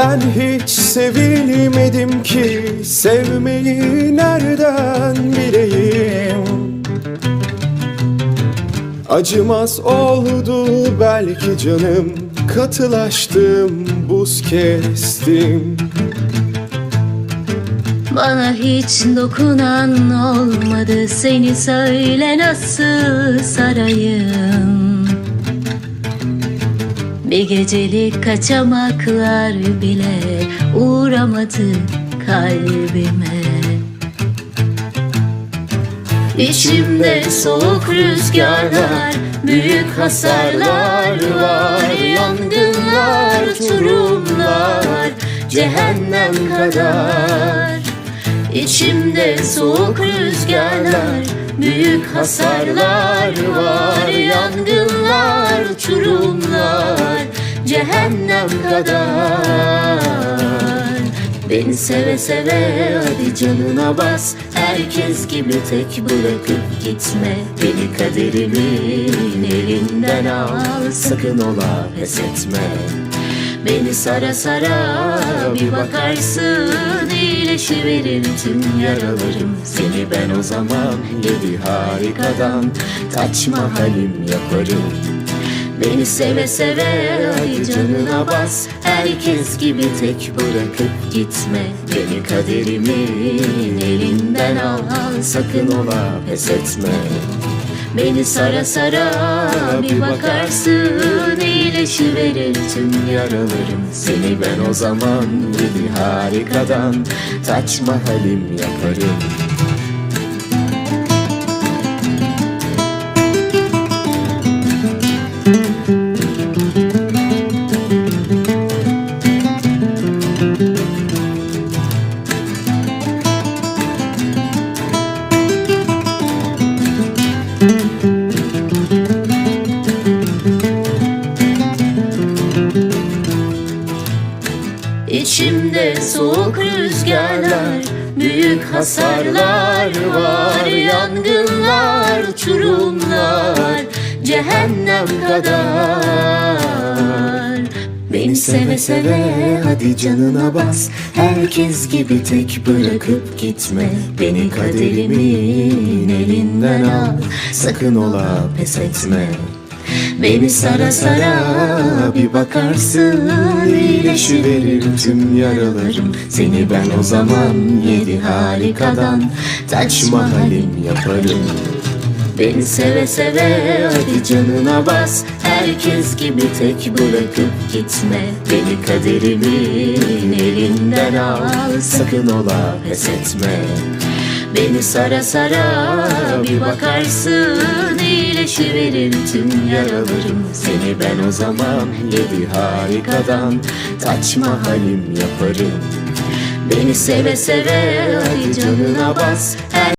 Ben hiç sevilmedim ki Sevmeyi nereden bileyim? Acımaz oldu belki canım Katılaştım, buz kestim. Bana hiç dokunan olmadı Seni söyle nasıl sarayım Bir gecelik kaçamaklar bile Uğramadı kalbime. İçimde soğuk rüzgarlar Büyük hasarlar var Yangınlar, uçurumlar Cehennem kadar. İçimde soğuk rüzgarlar Büyük hasarlar var Yangınlar, uçurumlar Cehennem kadar. Beni seve seve hadi canına bas. Herkes gibi tek bırakıp gitme. Beni kaderimin elinden al. Sakın ola pes etme. Beni sara sara bir bakarsın iyileşiverir tüm yaralarım. Seni ben o zaman yedi harikadan Kaçma halim yaparım. Beni seve seve hadi canına bas. Herkes gibi tek bırakıp gitme. Beni kaderimin elinden al. Sakın ola pes etme Beni sara sara bir bakarsın iyileşiverir tüm yaralarım. Seni ben o zaman yedi harikadan Taçma halim yaparım İçimde soğuk rüzgarlar Büyük hasarlar var Yangınlar, uçurumlar Cehennem kadar. Beni seve seve hadi canına bas Herkes gibi tek bırakıp gitme. Beni kaderimin elinden al Sakın ola pes etme Beni sara sara bir bakarsın iyileşiverir tüm yaralarım. Seni ben o zaman yedi harikadan Taçma halim yaparım. Beni seve seve hadi canına bas Herkes gibi tek bırakıp gitme. Beni kaderimin elinden al Sakın ola pes etme Beni sara sara bir bakarsın iyileşiverir tüm yaralarım. Seni ben o zaman yedi harikadan Taçma halim yaparım. Beni seve seve hadi canına bas